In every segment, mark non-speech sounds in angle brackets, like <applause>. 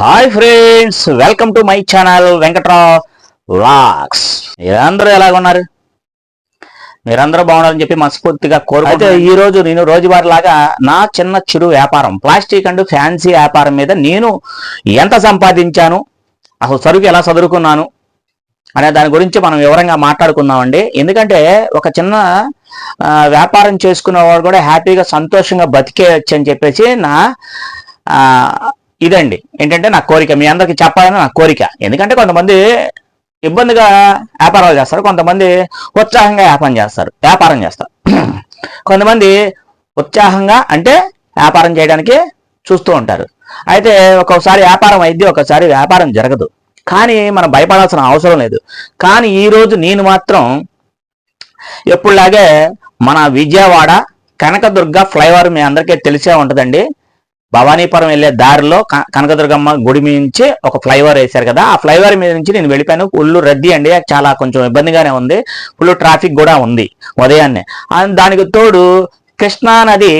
Hi friends welcome to my channel Venkatrao vlogs మీరందరూ ఎలాగున్నారు? మీరందరూ బాగున్నారని చెప్పి మనస్ఫూర్తిగా కోరుకుంటే అయితే ఈ రోజు నేను రోజువారిలాగా నా చిన్న చిరు వ్యాపారం ప్లాస్టిక్ అండ్ ఫ్యాన్సీ వ్యాపారం మీద నేను ఎంత సంపాదించాను అసలు సరుకు ఎలా చదువుకున్నాను అనే దాని గురించి మనం వివరంగా మాట్లాడుకుందామండి. ఎందుకంటే ఒక చిన్న వ్యాపారం వ్యాపారం చేసుకునేవాడు కూడా హ్యాపీగా సంతోషంగా బతికేయచ్చు అని చెప్పేసి నా ఇదండి. ఏంటంటే నా కోరిక. మీ అందరికి చెప్పాలని నా కోరిక. ఎందుకంటే కొంతమంది ఇబ్బందిగా వ్యాపారాలు చేస్తారు. కొంతమంది ఉత్సాహంగా వ్యాపారం చేస్తారు. వ్యాపారం చేస్తారు. <clears throat> కొంతమంది ఉత్సాహంగా అంటే వ్యాపారం చేయడానికి చూస్తూ ఉంటారు. అయితే ఒక్కొక్కసారి వ్యాపారం అయింది ఒకసారి వ్యాపారం జరగదు. కానీ మనం భయపడాల్సిన అవసరం లేదు. కానీ ఈరోజు నేను మాత్రం ఎప్పుడులాగే మన విజయవాడ కనకదుర్గ ఫ్లైఓవర్ మీ అందరికీ తెలిసే ఉంటుందండి. భవానీపురం వెళ్ళే దారిలో కనకదుర్గమ్మ గుడి నుంచి ఒక ఫ్లైఓవర్ వేశారు కదా. ఆ ఫ్లైఓవర్ మీద నుంచి నేను వెళ్ళిపోయాను. ఫుల్ రద్దీ అండి. చాలా కొంచెం ఇబ్బందిగానే ఉంది. ఫుల్ ట్రాఫిక్ కూడా ఉంది ఉదయాన్నే. దానికి తోడు కృష్ణా నది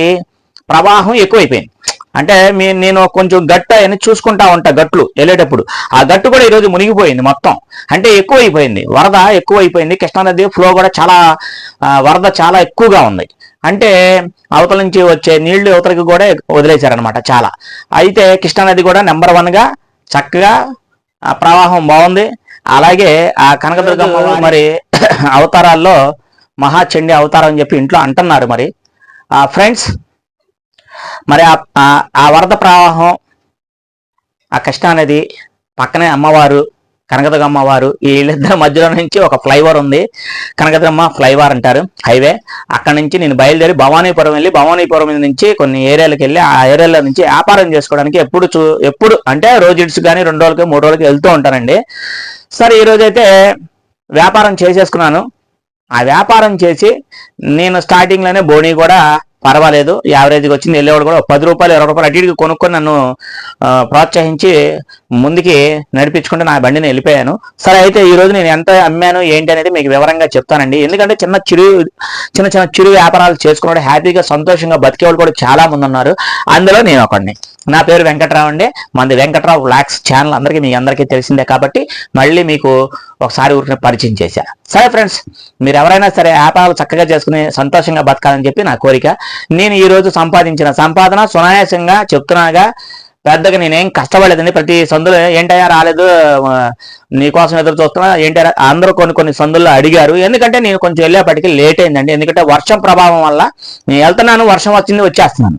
ప్రవాహం ఎక్కువైపోయింది. అంటే మీ నేను కొంచెం గట్ట అని చూసుకుంటా ఉంటా గట్లు వెళ్ళేటప్పుడు. ఆ గట్టు కూడా ఈరోజు మునిగిపోయింది మొత్తం. అంటే ఎక్కువైపోయింది. వరద ఎక్కువైపోయింది. కృష్ణానది ఫ్లో కూడా చాలా వరద చాలా ఎక్కువగా ఉంది. అంటే అవతల నుంచి వచ్చే నీళ్ళు యువతలకి కూడా వదిలేశారనమాట చాలా. అయితే కృష్ణానది కూడా నెంబర్ వన్గా చక్కగా ఆ ప్రవాహం బాగుంది. అలాగే ఆ కనకదుర్గమ్మ మరి. <clears throat> అవతారాల్లో మహాచండి అవతారం అని చెప్పి ఇంట్లో అంటున్నారు మరి. ఆ ఫ్రెండ్స్ మరి ఆ వరద ప్రవాహం ఆ కృష్ణానది పక్కనే అమ్మవారు కనకదుర్గమ్మ వారు వీళ్ళిద్దరి మధ్యలో నుంచి ఒక ఫ్లైఓవర్ ఉంది. కనకదుర్గమ్మ ఫ్లైఓవర్ అంటారు హైవే. అక్కడ నుంచి నేను బయలుదేరి భవానీపురం వెళ్ళి భవానీపురం నుంచి కొన్ని ఏరియాలకు వెళ్ళి ఆ ఏరియాలో నుంచి వ్యాపారం చేసుకోవడానికి ఎప్పుడు చూ ఎప్పుడు అంటే రోజు ఇడ్స్ కానీ రెండు రోజులకి మూడు రోజులకి వెళ్తూ ఉంటానండి. సరే ఈరోజు అయితే వ్యాపారం చేసేసుకున్నాను. ఆ వ్యాపారం చేసి నేను స్టార్టింగ్లోనే బోని కూడా పర్వాలేదు. యావరేజ్గా వచ్చింది. వెళ్ళేవాడు కూడా పది రూపాయలు ఇరవై రూపాయలు అటు ఇటుకి కొనుక్కొని నన్ను ప్రోత్సహించి ముందుకి నడిపించుకుంటే నా బండిని వెళ్ళిపోయాను. సరే అయితే ఈరోజు నేను ఎంత అమ్మాను ఏంటి అనేది మీకు వివరంగా చెప్తానండి. ఎందుకంటే చిన్న చిరు చిన్న చిన్న చిరు వ్యాపారాలు చేసుకున్నాడు. హ్యాపీగా సంతోషంగా బతికేవాడు కూడా చాలా మంది ఉన్నారు. అందులో నేను ఒకడిని. నా పేరు వెంకట్రావు అండి. మనది వెంకట్రావు వ్లాగ్స్ ఛానల్. అందరికీ మీ అందరికీ తెలిసిందే కాబట్టి మళ్ళీ మీకు ఒకసారి ఊరికి పరిచయం చేశా. సరే ఫ్రెండ్స్ మీరు ఎవరైనా సరే వ్యాపారాలు చక్కగా చేసుకుని సంతోషంగా బతకాలని చెప్పి నా కోరిక. నేను ఈరోజు సంపాదించిన సంపాదన సునాయాసంగా చెప్తున్నాగా పెద్దగా నేనేం కష్టపడలేదండి. ప్రతి సందులో ఏంటయ్యా రాలేదు నీకోసం ఎదురు చూస్తున్నా ఏంటయ్యా అందరూ కొన్ని కొన్ని సందుల్లో అడిగారు. ఎందుకంటే నేను కొంచెం వెళ్ళేపటికి లేట్ అయిందండి. ఎందుకంటే వర్షం ప్రభావం వల్ల నేను వెళ్తున్నాను వర్షం వచ్చింది వచ్చేస్తున్నాను.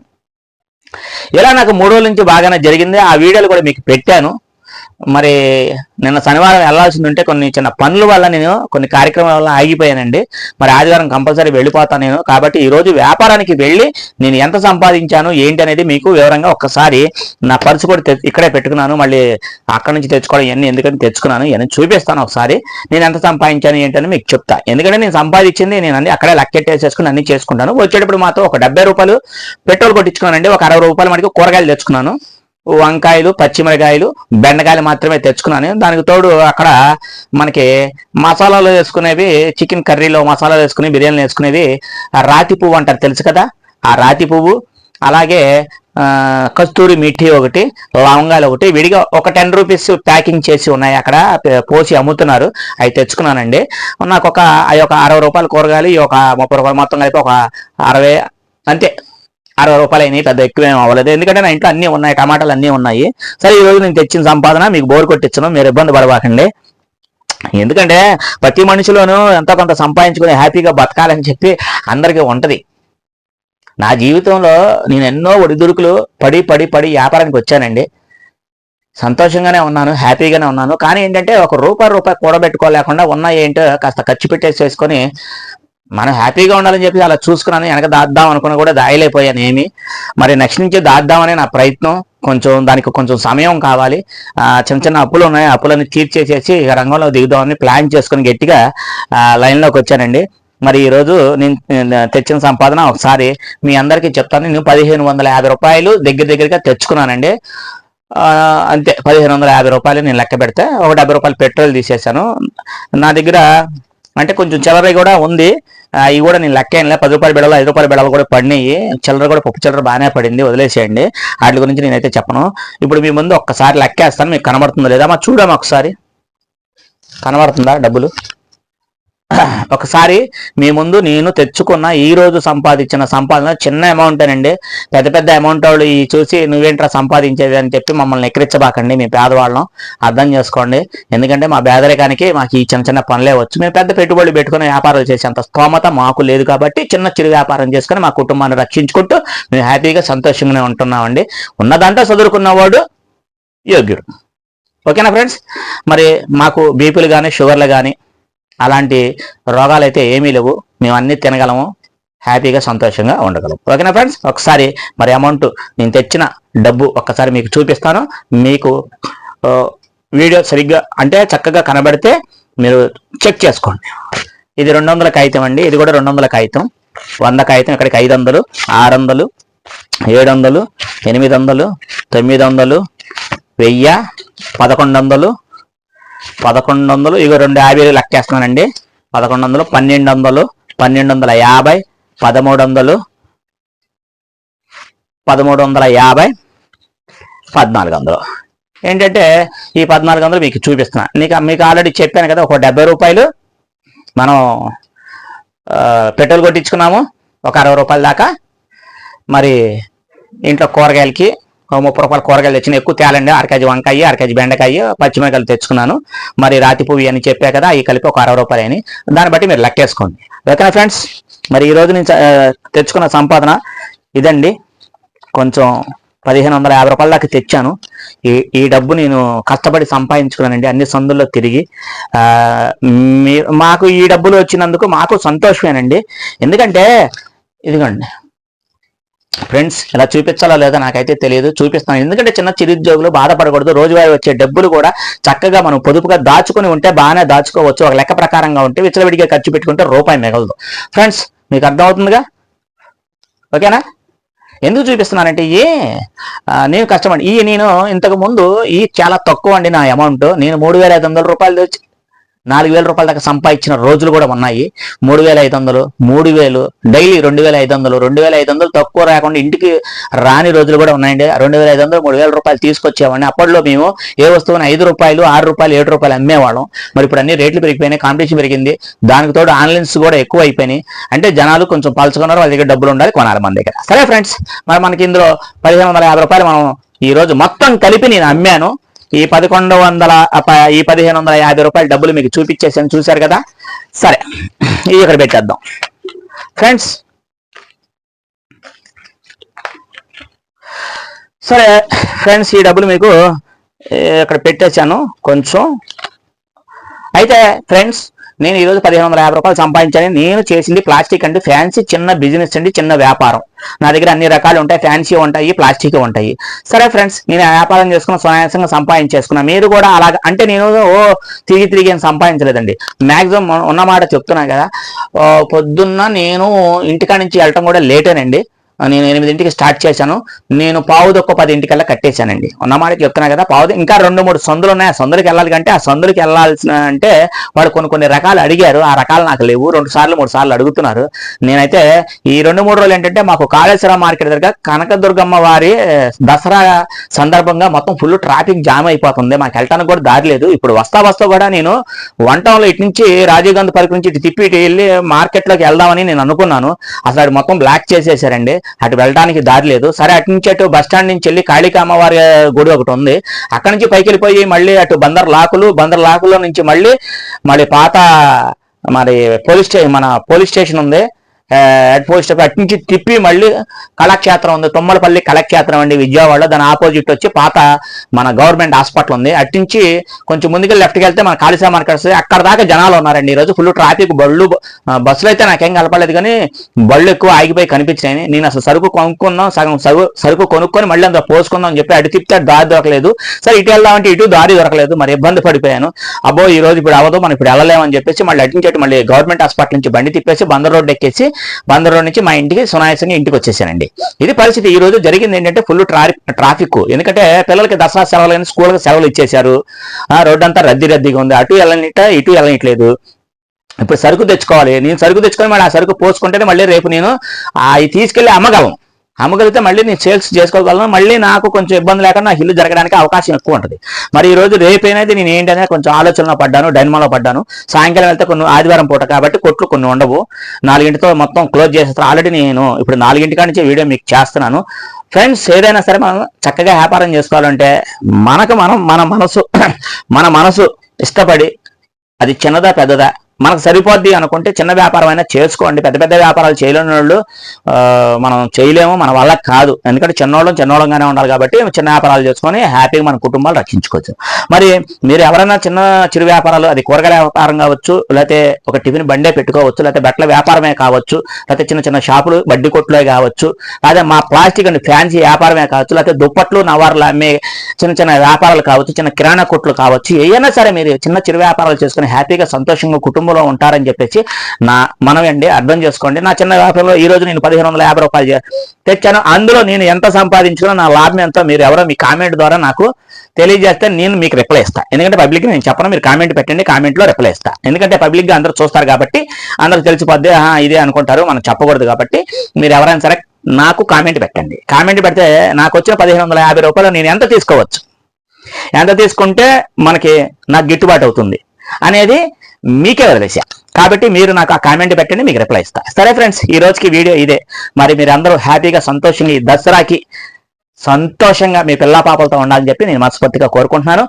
ఇలా నాకు మూడు రోజుల నుంచి బాగానే జరిగింది. ఆ వీడియోలు కూడా మీకు పెట్టాను. మరి నిన్న శనివారం వెళ్ళాల్సింది ఉంటే కొన్ని చిన్న పనుల వల్ల నేను కొన్ని కార్యక్రమాల వల్ల ఆగిపోయానండి. మరి ఆదివారం కంపల్సరీ వెళ్ళిపోతాను నేను. కాబట్టి ఈరోజు వ్యాపారానికి వెళ్ళి నేను ఎంత సంపాదించాను ఏంటి అనేది మీకు వివరంగా ఒక్కసారి నా పర్సు కూడా తె- ఇక్కడే పెట్టుకున్నాను. మళ్ళీ అక్కడ నుంచి తెచ్చుకోవడం ఇవన్నీ ఎందుకని తెచ్చుకున్నాను ఇవన్నీ చూపిస్తాను ఒకసారి. నేను ఎంత సంపాదించాను ఏంటని మీకు చెప్తా. ఎందుకంటే నేను సంపాదించింది నేను అన్ని అక్కడే లక్కెట్టేసేసుకుని అన్ని చేసుకుంటాను. వచ్చేటప్పుడు మాత్రం ఒక డెబ్బై రూపాయలు పెట్రోల్ కొట్టించుకున్నానండి. ఒక అరవై రూపాయలు మనకి కూరగాయలు తెచ్చుకున్నాను. వంకాయలు పచ్చిమిరకాయలు బెండకాయలు మాత్రమే తెచ్చుకున్నాను. దానికి తోడు అక్కడ మనకి మసాలాలు వేసుకునేవి చికెన్ కర్రీలో మసాలాలు వేసుకుని బిర్యానీలు వేసుకునేవి రాతి పువ్వు అంటారు తెలుసు కదా? ఆ రాతి పువ్వు అలాగే కస్తూరి మిఠి ఒకటి లవంగాలు ఒకటి విడిగా ఒక టెన్ రూపీస్ ప్యాకింగ్ చేసి ఉన్నాయి అక్కడ పోసి అమ్ముతున్నారు. అవి తెచ్చుకున్నానండి. నాకు ఒక అవి ఒక అరవై రూపాయలు కూరగాయలు ఈ ఒక ముప్పై రూపాయలు మొత్తం కలిపి ఒక అరవై అంతే. అరవై రూపాయలు అయినాయి పెద్ద ఎక్కువేం అవ్వలేదు. ఎందుకంటే నా ఇంట్లో అన్నీ ఉన్నాయి టమాటాలు అన్నీ ఉన్నాయి. సరే ఈ రోజు నేను తెచ్చిన సంపాదన మీకు బోర్ కొట్టించను మీరు ఇబ్బంది పడబాకండి. ఎందుకంటే ప్రతి మనిషిలోనూ ఎంతో కొంత సంపాదించుకుని హ్యాపీగా బతకాలని చెప్పి అందరికీ ఉంటది. నా జీవితంలో నేను ఎన్నో ఒడిదుడుకులు పడి పడి పడి వ్యాపారానికి వచ్చానండి. సంతోషంగానే ఉన్నాను హ్యాపీగానే ఉన్నాను. కానీ ఏంటంటే ఒక రూపాయి రూపాయి కూడబెట్టుకోలేకుండా ఉన్న ఏంటో కాస్త ఖర్చు పెట్టేసి చేసుకొని మనం హ్యాపీగా ఉండాలని చెప్పి అలా చూసుకున్నాను. వెనక దాద్దాం అనుకున్నా కూడా దాయలేకపోయాను ఏమి. మరి నెక్స్ట్ నుంచి దాద్దామనే నా ప్రయత్నం. కొంచెం దానికి కొంచెం సమయం కావాలి. చిన్న చిన్న అప్పులు ఉన్నాయి. అప్పులన్నీ తీర్చేసేసి ఇక రంగంలో దిగుదామని ప్లాన్ చేసుకుని గట్టిగా లైన్లోకి వచ్చానండి. మరి ఈరోజు నేను తెచ్చిన సంపాదన ఒకసారి మీ అందరికీ చెప్తాను. నేను పదిహేను వందల యాభై రూపాయలు దగ్గర దగ్గరగా తెచ్చుకున్నానండి. అంతే. పదిహేను వందల యాభై రూపాయలు నేను లెక్క పెడితే ఒక డెబ్బై రూపాయలు పెట్రోల్ తీసేసాను నా దగ్గర అంటే కొంచెం చిల్లర కూడా ఉంది. అవి కూడా నేను లెక్క ఏంలే పది రూపాయల బిడలు ఐదు రూపాయల బిడలు కూడా పడినాయి. చిల్లర కూడా పప్పు చిల్లర బాగానే పడింది. వదిలేసేయండి. వాటి గురించి నేనైతే చెప్పను. ఇప్పుడు మీ ముందు ఒక్కసారి లెక్కేస్తాను. మీకు కనబడుతుందో లేదా? మా చూడమా ఒకసారి. కనబడుతుందా డబ్బులు? <coughs> ఒకసారి మీ ముందు నేను తెచ్చుకున్న ఈ రోజు సంపాదించిన సంపాదన చిన్న అమౌంట్ అండి పెద్ద పెద్ద అమౌంట్ వాళ్ళు ఈ చూసి నువ్వేంట్రా సంపాదించేది అని చెప్పి మమ్మల్ని ఎక్కిరించబాకండి. మీ పేదవాళ్ళం అర్థం చేసుకోండి. ఎందుకంటే మా పేదరికానికి మాకు ఈ చిన్న చిన్న పనులే వచ్చు. మేము పెద్ద పెట్టుబడి పెట్టుకుని వ్యాపారాలు చేసేంత స్తోమత మాకు లేదు కాబట్టి చిన్న చిరు వ్యాపారం చేసుకుని మా కుటుంబాన్ని రక్షించుకుంటూ మేము హ్యాపీగా సంతోషంగానే ఉంటున్నామండి. ఉన్నదంతా చదువుకున్నవాడు యోగ్యుడు. ఓకేనా ఫ్రెండ్స్? మరి మాకు బీపీలు కానీ షుగర్లు కానీ అలాంటి రోగాలు అయితే ఏమీ లేవు. మేము అన్ని తినగలము. హ్యాపీగా సంతోషంగా ఉండగలం. ఓకేనా ఫ్రెండ్స్? ఒకసారి మరి అమౌంట్ నేను తెచ్చిన డబ్బు ఒక్కసారి మీకు చూపిస్తాను. మీకు వీడియో సరిగ్గా అంటే చక్కగా కనబడితే మీరు చెక్ చేసుకోండి. ఇది రెండు వందల కాగితం అండి. ఇది కూడా రెండు వందల కాగితం. వంద కాగితం ఇక్కడికి ఐదు వందలు ఆరు వందలు ఏడు వందలు ఎనిమిది వందలు తొమ్మిది వందలు వెయ్యి పదకొండు వందలు పదకొండు వందలు ఇక రెండు యాభై లెక్కేస్తున్నానండి. పదకొండు వందలు పన్నెండు వందలు పన్నెండు వందల యాభై పదమూడు వందలు పదమూడు వందల యాభై పద్నాలుగు వందలు ఏంటంటే ఈ పద్నాలుగు వందలు మీకు చూపిస్తున్నా. నీకు మీకు ఆల్రెడీ చెప్పాను కదా ఒక డెబ్బై రూపాయలు మనం పెట్రోల్ కొట్టించుకున్నాము ఒక అరవై రూపాయల దాకా. మరి ఇంట్లో కూరగాయలకి ముప్పై రూపాయల కూరగాయలు తెచ్చిన ఎక్కువ తేలండి. అరకేజీ వంకాయ అరకేజీ బెండకాయ పచ్చిమిరకాయలు తెచ్చుకున్నాను. మరి రాతి పువ్వు అని చెప్పే కదా అవి కలిపి ఒక అరవై రూపాయలు అని దాన్ని బట్టి మీరు లెక్కేసుకోండి. ఓకేనా ఫ్రెండ్స్? మరి ఈ రోజు నేను తెచ్చుకున్న సంపాదన ఇదండి. కొంచెం పదిహేను వందల యాభై రూపాయల దాకా తెచ్చాను. ఈ ఈ డబ్బు నేను కష్టపడి సంపాదించుకున్నానండి. అన్ని సందుల్లో తిరిగి మాకు ఈ డబ్బులు వచ్చినందుకు మాకు సంతోషమేనండి. ఎందుకంటే ఇదిగోండి. ఫ్రెండ్స్ ఇలా చూపించాలో లేదో నాకైతే తెలియదు చూపిస్తాను. ఎందుకంటే చిన్న చిరుద్యోగులు బాధపడకూడదు. రోజువారీ వచ్చే డబ్బులు కూడా చక్కగా మనం పొదుపుగా దాచుకుని ఉంటే బాగానే దాచుకోవచ్చు. ఒక లెక్క ప్రకారంగా ఉంటే విచ్చలవిడిగా ఖర్చు పెట్టుకుంటే రూపాయి మిగలదు. ఫ్రెండ్స్ మీకు అర్థమవుతుందిగా? ఓకేనా? ఎందుకు చూపిస్తున్నానంటే ఏ నేను కష్టమండి ఈ నేను ఇంతకు ముందు ఈ చాలా తక్కువ అండి నా అమౌంట్ నేను మూడు వేల ఐదు వందల రూపాయలు తెచ్చి నాలుగు వేల రూపాయల దాకా సంపాదించిన రోజులు కూడా ఉన్నాయి. మూడు వేల ఐదు వందలు మూడు వేలు డైలీ రెండు వేల ఐదు వందలు రెండు వేల ఐదు వందలు తక్కువ రాకుండా ఇంటికి రాని రోజులు కూడా ఉన్నాయండి. రెండు వేల ఐదు వందలు మూడు వేల రూపాయలు తీసుకొచ్చేవాడిని. అప్పట్లో మేము ఏ వస్తువుని ఐదు రూపాయలు ఆరు రూపాయలు ఏడు రూపాయలు అమ్మేవాళ్ళం. మరి ఇప్పుడు అన్ని రేట్లు పెరిగిపోయినాయి కాంపిటీషన్ పెరిగింది. దానికి తోడు ఆన్లైన్స్ కూడా ఎక్కువ అయిపోయినాయి అంటే జనాలు కొంచెం పలుచుకున్నారు వాళ్ళ దగ్గర డబ్బులు ఉండాలి కొనాలి మన దగ్గర. సరే ఫ్రెండ్స్ మరి మనకి ఇందులో పదిహేను వందల యాభై రూపాయలు మనం ఈ రోజు మొత్తం కలిపి నేను అమ్మాను. ఈ పదకొండు వందల ఈ పదిహేను వందల యాభై రూపాయలు డబ్బులు మీకు చూపించేసాను చూశారు కదా? సరే. ఇది ఇక్కడ పెట్టేద్దాం. ఫ్రెండ్స్ సరే ఫ్రెండ్స్ ఈ డబ్బులు మీకు ఇక్కడ పెట్టేశాను కొంచెం. అయితే ఫ్రెండ్స్ నేను ఈరోజు పదిహేను వందల యాభై రూపాయలు సంపాదించాను. నేను చేసింది ప్లాస్టిక్ అంటే ఫ్యాన్సీ చిన్న బిజినెస్ అండి చిన్న వ్యాపారం. నా దగ్గర అన్ని రకాలు ఉంటాయి ఫ్యాన్సీ ఉంటాయి ప్లాస్టిక్ ఉంటాయి. సరే ఫ్రెండ్స్ నేను వ్యాపారం చేసుకున్న స్వయాసంగా సంపాదించేసుకున్నా. మీరు కూడా అలాగ అంటే నేను ఓ తిరిగి తిరిగి ఏం సంపాదించలేదండి. మాక్సిమం ఉన్న మాట చెప్తున్నా కదా పొద్దున్న నేను ఇంటికాడ నుంచి వెళ్ళటం కూడా లేటేనండి. నేను ఎనిమిదింటికి స్టార్ట్ చేశాను. నేను పావుదొక్క పదింటికల్లా కట్టేశానండి. ఉన్నమాడికి చెప్తున్నా కదా పావు ఇంకా రెండు మూడు సందులు ఉన్నాయి. ఆ సందులకు వెళ్ళాలి కంటే ఆ సందులకు వెళ్ళాల్సిన అంటే వాళ్ళు కొన్ని కొన్ని రకాలు అడిగారు. ఆ రకాలు నాకు లేవు. రెండు సార్లు మూడు సార్లు అడుగుతున్నారు. నేనైతే ఈ రెండు మూడు రోజులు ఏంటంటే మాకు కాళేశ్వరం మార్కెట్ దగ్గర కనకదుర్గమ్మ వారి దసరా సందర్భంగా మొత్తం ఫుల్ ట్రాఫిక్ జామ్ అయిపోతుంది. మాకు వెళ్ళటానికి కూడా దారి లేదు. ఇప్పుడు వస్తా వస్తా కూడా నేను వన్ టౌన్లో ఇటు నుంచి రాజీవ్ గాంధీ పార్క్ నుంచి ఇటు తిప్పి ఇటు వెళ్ళి మార్కెట్లోకి వెళ్దామని నేను అనుకున్నాను. అసలు మొత్తం బ్లాక్ చేసేసారండి. అటు వెళ్ళడానికి దారి లేదు. సరే అటు నుంచి అటు బస్ స్టాండ్ నుంచి వెళ్ళి కాళికా అమ్మవారి గుడి ఒకటి ఉంది. అక్కడి నుంచి పైకి వెళ్ళిపోయి మళ్ళీ అటు బందర్ లాకులు బందర్ లాకులో నుంచి మళ్ళీ మళ్ళీ పాత మరి పోలీస్ స్టేషన్ మన పోలీస్ స్టేషన్ ఉంది. హెడ్ పోస్ట్ అటు నుంచి తిప్పి మళ్ళీ కళాక్షేత్రం ఉంది. తుమ్మలపల్లి కళాక్షేత్రం అండి విజయవాడలో. దాని ఆపోజిట్ వచ్చి పాత మన గవర్నమెంట్ హాస్పిటల్ ఉంది. అటు నుంచి కొంచెం ముందుకు లెఫ్ట్కి వెళ్తే మన కాళీసా మార్కెట్స్ అక్కడ దాకా జనాలు ఉన్నారండి. ఈ రోజు ఫుల్ ట్రాఫిక్ బళ్ళు బస్సులు అయితే నాకేం కలపలేదు కానీ బళ్ళు ఎక్కువ ఆగిపోయి కనిపించాయి నేను అసలు సరుకు కొనుక్కున్నాం సగం సరుకు సరుకు కొనుక్కొని మళ్ళీ అంత పోసుకుందాం అని చెప్పి అటు తిప్పితే దారి దొరకలేదు. సరే ఇటు వెళ్దామంటే ఇటు దారి దొరకలేదు. మరి ఇబ్బంది పడిపోయాను. అబ్బో ఈ రోజు ఇప్పుడు అవ్వదు మనం ఇప్పుడు వెళ్ళలేమని చెప్పేసి మళ్ళీ అటు నుంచి మళ్ళీ గవర్నమెంట్ హాస్పిటల్ నుంచి బండి తిప్పేసి బందర్ రోడ్ ఎక్కేసి బందర్ నుంచి మా ఇంటికి సునాయాసంగా ఇంటికి వచ్చేసానండి. ఇది పరిస్థితి ఈ రోజు జరిగింది ఏంటంటే ఫుల్ ట్రాఫిక్ ఎందుకంటే పిల్లలకి దసరా సెలవులు స్కూల్కి సెలవులు ఇచ్చేశారు. ఆ అంతా రద్దీ రద్దీగా ఉంది. అటు వెళ్ళనిట ఇటు వెళ్ళనిట్లేదు. ఇప్పుడు సరుకు తెచ్చుకోవాలి. నేను సరుకు తెచ్చుకొని మళ్ళీ ఆ సరుకు పోసుకుంటేనే మళ్ళీ రేపు నేను అవి తీసుకెళ్ళి అమ్మగలను. అమ్మగలిగితే మళ్ళీ నేను సేల్స్ చేసుకోగలను మళ్ళీ నాకు కొంచెం ఇబ్బంది లేకుండా నా ఇల్లు జరగడానికి అవకాశం ఎక్కువ ఉంటుంది. మరి ఈ రోజు రేపైనది నేను ఏంటనే కొంచెం ఆలోచనలో పడ్డాను డైనమాలో పడ్డాను. సాయంకాలం వెళ్తే కొన్ని ఆదివారం పూట కాబట్టి కొట్లు కొన్ని ఉండవు. నాలుగింటితో మొత్తం క్లోజ్ చేసేస్తారు. ఆల్రెడీ నేను ఇప్పుడు నాలుగింటి నుంచి వీడియో మీకు చేస్తున్నాను. ఫ్రెండ్స్ ఏదైనా సరే మనం చక్కగా వ్యాపారం చేసుకోవాలంటే మనకు మనం మన మనసు మన మనసు ఇష్టపడి అది చిన్నదా పెద్దదా మనకు సరిపోద్ది అనుకుంటే చిన్న వ్యాపారం అయినా చేసుకోండి. పెద్ద పెద్ద వ్యాపారాలు చేయలేని వాళ్ళు మనం చేయలేము మన వల్ల కాదు. ఎందుకంటే చిన్నోళ్ళం చిన్నోళ్ళంగానే ఉండాలి కాబట్టి చిన్న వ్యాపారాలు చేసుకొని హ్యాపీగా మన కుటుంబాలు రక్షించుకోవచ్చు. మరి మీరు ఎవరైనా చిన్న చిరు వ్యాపారాలు అది కూరగాయల వ్యాపారం కావచ్చు లేకపోతే ఒక టిఫిన్ బండే పెట్టుకోవచ్చు లేకపోతే బట్టల వ్యాపారమే కావచ్చు లేకపోతే చిన్న చిన్న షాపులు బడ్డీ కొట్లే కావచ్చు లేదా మా ప్లాస్టిక్ అండ్ ఫ్యాన్సీ వ్యాపారమే కావచ్చు లేకపోతే దుప్పట్లు నవార్లు అమ్మే చిన్న చిన్న వ్యాపారాలు కావచ్చు చిన్న కిరాణా కొట్లు కావచ్చు ఏదైనా సరే మీరు చిన్న చిరు వ్యాపారాలు చేసుకుని హ్యాపీగా సంతోషంగా కుటుంబం కుటుంబంలో ఉంటారని చెప్పేసి నా మనమండి అర్థం చేసుకోండి. నా చిన్న వ్యాపారంలో ఈ రోజు నేను పదిహేను వందల యాభై రూపాయలు తెచ్చాను. అందులో నేను ఎంత సంపాదించుకున్నా నా లాభం ఎంతో మీరు ఎవరో మీ కామెంట్ ద్వారా నాకు తెలియజేస్తే నేను మీకు రిప్లై ఇస్తాను ఎందుకంటే పబ్లిక్ నేను చెప్పను మీరు కామెంట్ పెట్టండి కామెంట్లో రిప్లై ఇస్తా. ఎందుకంటే పబ్లిక్గా అందరూ చూస్తారు కాబట్టి అందరూ తెలిసిపోద్ది ఇదే అనుకుంటారు మనం చెప్పకూడదు కాబట్టి మీరు ఎవరైనా సరే నాకు కామెంట్ పెట్టండి. కామెంట్ పెడితే నాకు వచ్చిన పదిహేను వందల యాభై రూపాయలు నేను ఎంత తీసుకోవచ్చు? ఎంత తీసుకుంటే మనకి నాకు గిట్టుబాటు అవుతుంది అనేది మీకే వదిలేసా కాబట్టి మీరు నాకు ఆ కామెంట్ పెట్టండి మీకు రిప్లై ఇస్తా. సరే ఫ్రెండ్స్ ఈ రోజుకి వీడియో ఇదే. మరి మీరు అందరూ హ్యాపీగా సంతోషంగా ఈ దసరాకి సంతోషంగా మీ పిల్ల పాపలతో ఉండాలని చెప్పి నేను మనస్ఫూర్తిగా కోరుకుంటున్నాను.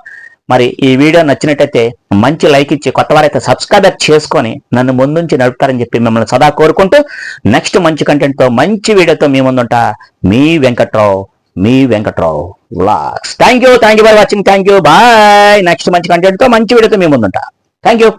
మరి ఈ వీడియో నచ్చినట్టయితే మంచి లైక్ ఇచ్చి కొత్త వారైతే సబ్స్క్రైబర్ చేసుకొని నన్ను ముందుంచి నడుపుతారని చెప్పి మిమ్మల్ని సదా కోరుకుంటూ నెక్స్ట్ మంచి కంటెంట్తో మంచి వీడియోతో మీ ముందుంటా. మీ వెంకట్రావు మీ Venkatrao vlogs thank you thank you for watching thank you bye next మంచి కంటెంట్తో మంచి వీడియోతో మీ ముందుంటా. Thank you